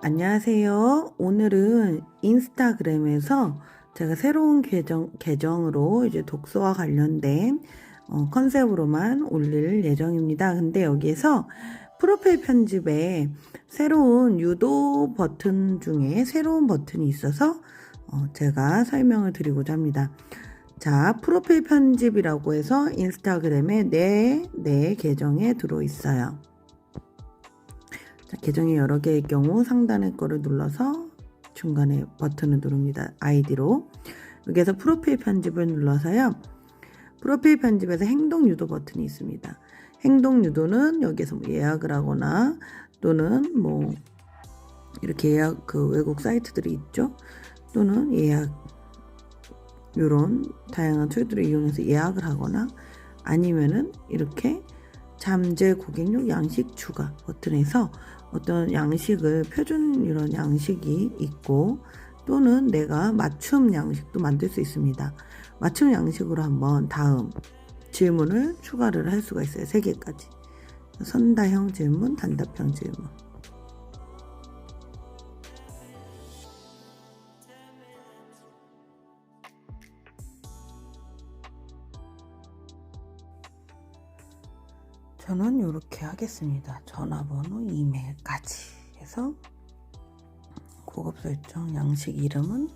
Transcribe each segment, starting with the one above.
안녕하세요. 오늘은 인스타그램에서 제가 새로운 계정, 계정으로 이제 독서와 관련된 어, 컨셉으로만 올릴 예정입니다. 근데 여기에서 프로필 편집에 새로운 유도 버튼 중에 새로운 버튼이 있어서 어, 제가 설명을 드리고자 합니다. 자, 프로필 편집이라고 해서 인스타그램에 내, 내 계정에 들어있어요. 자, 계정이 여러 개일 경우 상단의 거를 눌러서 중간에 버튼을 누릅니다. 아이디로. 여기에서 프로필 편집을 눌러서요. 프로필 편집에서 행동 유도 버튼이 있습니다. 행동 유도는 여기에서 뭐 예약을 하거나 또는 뭐 이렇게 예약 그 외국 사이트들이 있죠. 또는 예약 이런 다양한 툴들을 이용해서 예약을 하거나 아니면은 이렇게 잠재 고객용 양식 추가 버튼에서 어떤 양식을 표준 이런 양식이 있고 또는 내가 맞춤 양식도 만들 수 있습니다. 맞춤 양식으로 한번 다음 질문을 추가를 할 수가 있어요. 세 개까지. 선다형 질문, 단답형 질문. 저는 이렇게 하겠습니다. 전화번호, 이메일까지 해서 고급 설정, 양식 이름은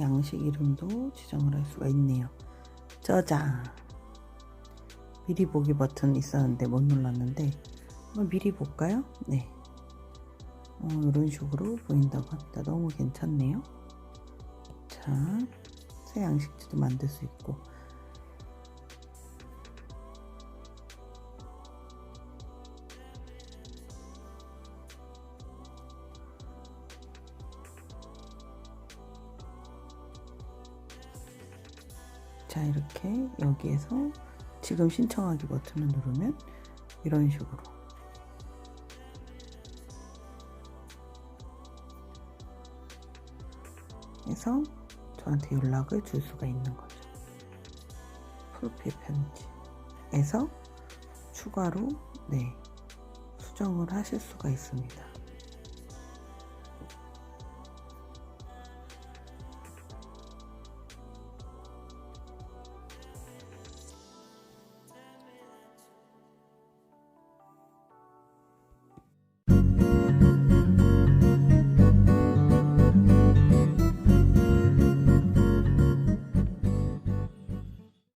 양식 이름도 지정을 할 수가 있네요. 저장. 미리 보기 버튼 있었는데 못 눌렀는데 한번 미리 볼까요? 네. 어, 이런 식으로 보인다고 합니다. 너무 괜찮네요. 자, 새 양식지도 만들 수 있고. 자, 이렇게 여기에서 지금 신청하기 버튼을 누르면 이런 식으로 해서 저한테 연락을 줄 수가 있는 거죠. 프로필 편지에서 추가로 네 수정을 하실 수가 있습니다.